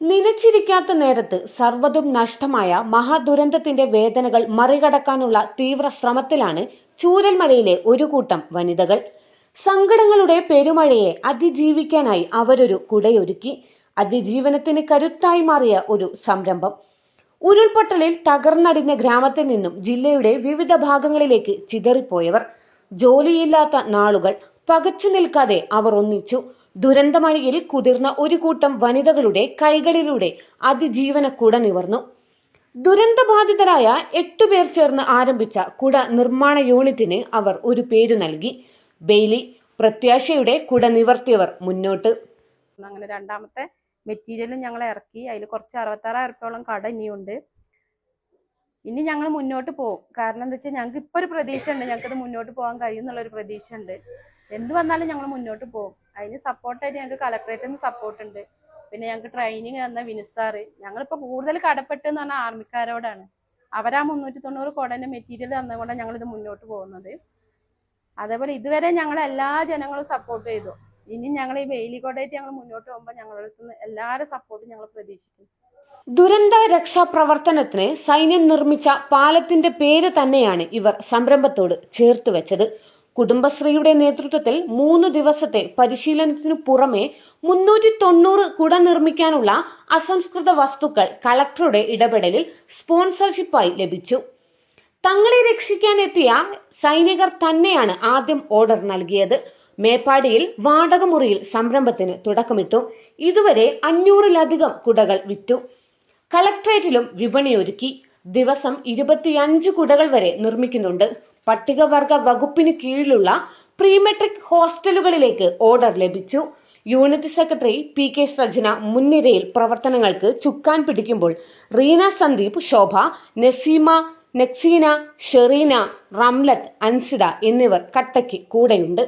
നിലച്ചിരിക്കാത്ത നേരത്ത് സർവതും നഷ്ടമായ മഹാദുരന്തത്തിന്റെ വേദനകൾ മറികടക്കാനുള്ള തീവ്ര ശ്രമത്തിലാണ് ചൂരൽമലയിലെ ഒരു കൂട്ടം വനിതകൾ. സങ്കടങ്ങളുടെ പെരുമഴയെ അതിജീവിക്കാനായി അവരൊരു കുടയൊരുക്കി. അതിജീവനത്തിന് കരുത്തായി മാറിയ ഒരു സംരംഭം. ഉരുൾപൊട്ടലിൽ തകർന്നടിഞ്ഞ ഗ്രാമത്തിൽ നിന്നും ജില്ലയുടെ വിവിധ ഭാഗങ്ങളിലേക്ക് ചിതറിപ്പോയവർ. ജോലിയില്ലാത്ത നാളുകൾ പകച്ചു നിൽക്കാതെ അവർ ഒന്നിച്ചു. ദുരന്തമഴയിൽ കുതിർന്ന ഒരു കൂട്ടം വനിതകളുടെ കൈകളിലൂടെ അതിജീവന കുട നിവർന്നു. ദുരന്തബാധിതരായ എട്ടുപേർ ചേർന്ന് ആരംഭിച്ച കുട നിർമ്മാണ യൂണിറ്റിന് അവർ ഒരു പേരു നൽകി. ബെയ്ലി പ്രത്യാശയുടെ കുട നിവർത്തിയവർ മുന്നോട്ട്. അങ്ങനെ രണ്ടാമത്തെ മെറ്റീരിയൽ ഞങ്ങൾ ഇറക്കി. അതിൽ കുറച്ച് അറുപത്താറായിരം റുപ്യോളം കട ഇനിയുണ്ട്. ഇനി ഞങ്ങൾ മുന്നോട്ട് പോകും. കാരണം എന്താ വെച്ചാൽ ഞങ്ങൾക്ക് ഇപ്പൊ ഒരു പ്രതീക്ഷ ഉണ്ട് ഞങ്ങൾക്ക് ഇത് മുന്നോട്ട് പോകാൻ കഴിയും എന്നുള്ളൊരു പ്രതീക്ഷ ഉണ്ട് എന്ത് വന്നാലും ഞങ്ങൾ മുന്നോട്ട് പോകും. അതിന് സപ്പോർട്ടായിട്ട് ഞങ്ങൾക്ക് കലക്ടറേറ്റിൽ നിന്ന് സപ്പോർട്ട് ഉണ്ട്. പിന്നെ ഞങ്ങൾക്ക് ട്രെയിനിങ് തന്ന വിനിസാറ് ഞങ്ങളിപ്പോൾ കൂടുതൽ കടപ്പെട്ട് എന്ന് പറഞ്ഞാൽ ആർമിക്കാരോടാണ് അവരാ മുന്നൂറ്റി തൊണ്ണൂറ് കോടന്റെ മെറ്റീരിയൽ ഞങ്ങൾ ഇത് മുന്നോട്ട് പോകുന്നത്. അതേപോലെ ഇതുവരെ ഞങ്ങൾ എല്ലാ ജനങ്ങളും സപ്പോർട്ട് ചെയ്തു. ഇനി ഞങ്ങൾ ഈ വേലിക്കോടായിട്ട് ഞങ്ങൾ മുന്നോട്ട് പോകുമ്പോൾ ഞങ്ങളുടെ അടുത്ത് എല്ലാവരും സപ്പോർട്ടും ഞങ്ങൾ പ്രതീക്ഷിക്കും ദുരന്ത രക്ഷാ പ്രവർത്തനത്തിന് സൈന്യം നിർമ്മിച്ച പാലത്തിന്റെ പേര് തന്നെയാണ് ഇവർ സംരംഭത്തോട് ചേർത്ത് വെച്ചത്. കുടുംബശ്രീയുടെ നേതൃത്വത്തിൽ മൂന്ന് ദിവസത്തെ പരിശീലനത്തിനു പുറമെ മുന്നൂറ്റി തൊണ്ണൂറ് കുട നിർമ്മിക്കാനുള്ള അസംസ്കൃത വസ്തുക്കൾ കളക്ടറുടെ ഇടപെടലിൽ സ്പോൺസർഷിപ്പായി ലഭിച്ചു. തങ്ങളെ രക്ഷിക്കാൻ എത്തിയ സൈനികർ തന്നെയാണ് ആദ്യം ഓർഡർ നൽകിയത്. മേപ്പാടിയിൽ വാടകമുറിയിൽ സംരംഭത്തിന് തുടക്കമിട്ടു. ഇതുവരെ അഞ്ഞൂറിലധികം കുടകൾ വിറ്റു. കളക്ട്രേറ്റിലും വിപണിയൊരുക്കി ദിവസം ഇരുപത്തിയഞ്ച് കുടകൾ വരെ നിർമ്മിക്കുന്നുണ്ട്. പട്ടികവർഗ വകുപ്പിന് കീഴിലുള്ള പ്രീമെട്രിക് ഹോസ്റ്റലുകളിലേക്ക് ഓർഡർ ലഭിച്ചു. Unit secretary P K Sajana മുൻനിരയിൽ പ്രവർത്തനങ്ങൾക്ക് ചുക്കാൻ പിടിക്കുമ്പോൾ റീന സന്ദീപ് ശോഭ നസീമ നക്സീന ഷെറീന റംലത്ത് അൻസിദ എന്നിവർ കട്ടയ്ക്ക് കൂടെയുണ്ട്.